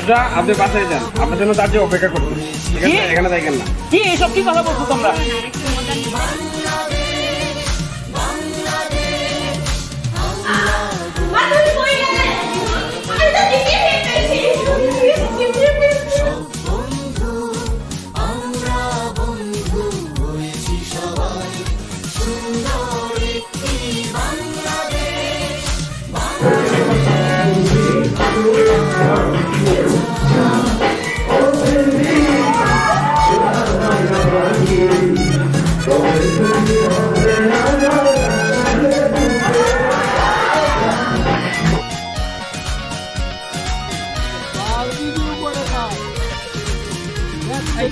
চাচা আপনি বাসায় যান। আপনার জন্য তার যে অপেক্ষা ঠিক আছে এখানে দেখেন না। কি এসব কি কথা বলছো তোমরা?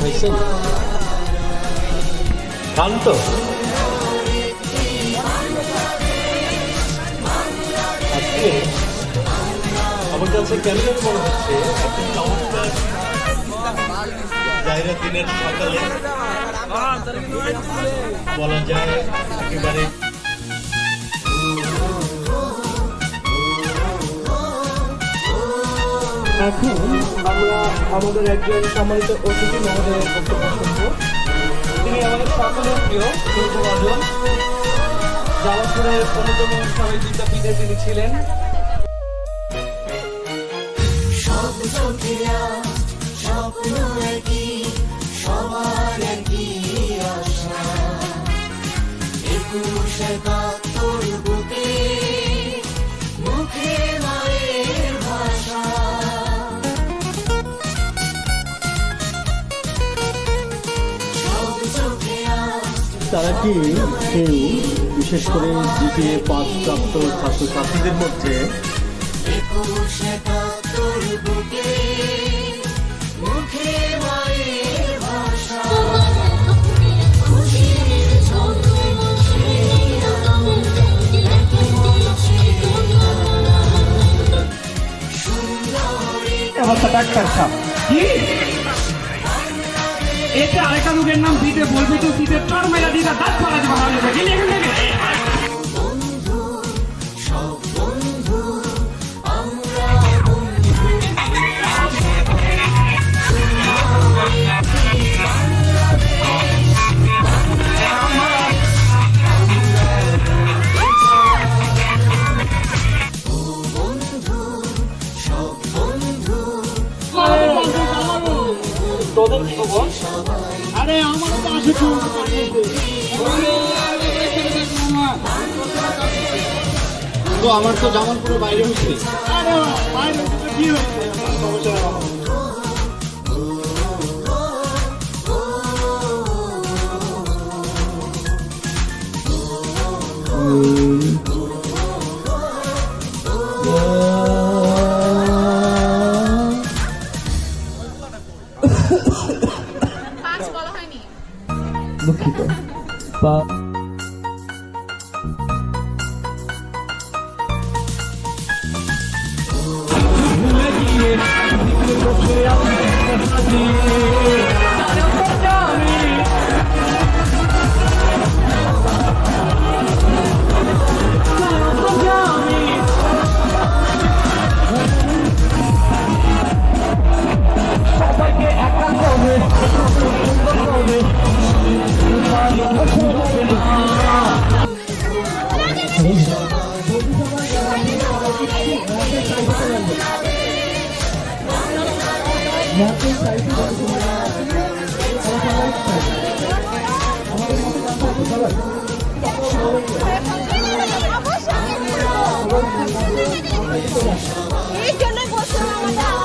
খাইছেন? তো। আমার কাছে কেন মনে হচ্ছে? একটা দিনের সকালে বলা যায় একেবারে এখন আমরা আমাদের একজন সম্মানিত অতিথি মহোদয়ের বক্তব্য। তিনি আমাদের সকলের প্রিয় দুর্গবাজন জামালপুরের অন্যতম স্বামী বিদ্যাপীঠে তিনি ছিলেন। সবার একই আশা। একুশ কি কেউ বিশেষ করে জিপিএ পাঁচ প্রাপ্ত ছাত্রছাত্রীদের মধ্যে মুখে মায়ের এতে আরেকটা রোগের নাম দিতে বলবি তো দিতে। চর মেরা দিতে আমার তো আসে তো আমার তো জামালপুরের বাইরে হচ্ছে আরে বাইরে হচ্ছে কি দুঃখিত। বা এই জন্য বসে আমাদের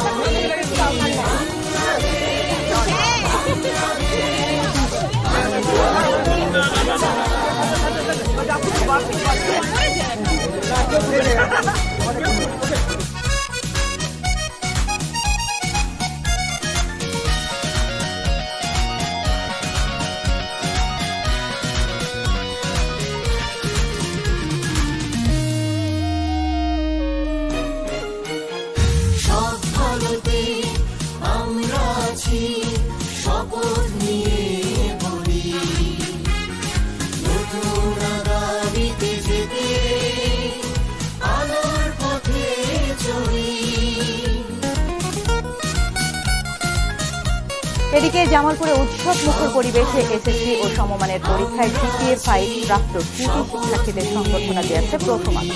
এদিকে জামালপুরে উৎসব মুখর পরিবেশে এসএসসি ও সমমানের পরীক্ষায় জিপিএ ফাইভ প্রাপ্ত কৃতি শিক্ষার্থীদের সংবর্ধনা দিয়েছে প্রথম আলো।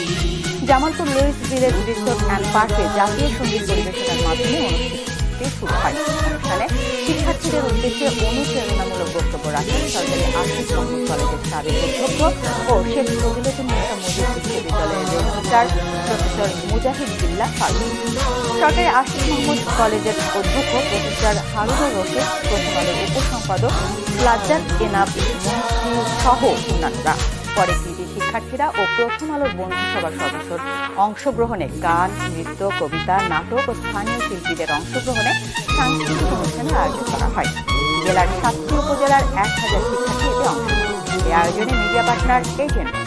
Jamalpur Louis village resort and পার্কে জাতীয় সংগীত পরিবেশনার মাধ্যমে অনুষ্ঠিত শুরু হয়। অনুষ্ঠানে শিক্ষার্থীদের উদ্দেশ্যে অনুপ্রেরণামূলক বক্তব্য রাখেন সরকারি আর্থিক কলেজের সাবেক অধ্যক্ষ ও শেখ ফজিলতুন্নেসা মুজিব বিশ্ববিদ্যালয়ের রেজিস্ট্রার প্রফেসর মুজাহিদ বিল্লাহ ফারুক সরকারি আশিক মোহাম্মদ কলেজের অধ্যক্ষ প্রফেসর হারুনুর রশিদ প্রথম উপসম্পাদক লাজ্জাত এনাব সহ অন্যান্যরা। পরে কৃতি শিক্ষার্থীরা ও প্রথম আলোর বন্ধুসভার সদস্যর অংশগ্রহণে গান, নৃত্য, কবিতা, নাটক ও স্থানীয় শিল্পীদের অংশগ্রহণে সাংস্কৃতিক অনুষ্ঠানের আয়োজন করা হয়। জেলার সাতটি উপজেলার এক হাজার শিক্ষার্থী এতে অংশ নেয় এই আয়োজনে মিডিয়া পার্টনার এজেন্ট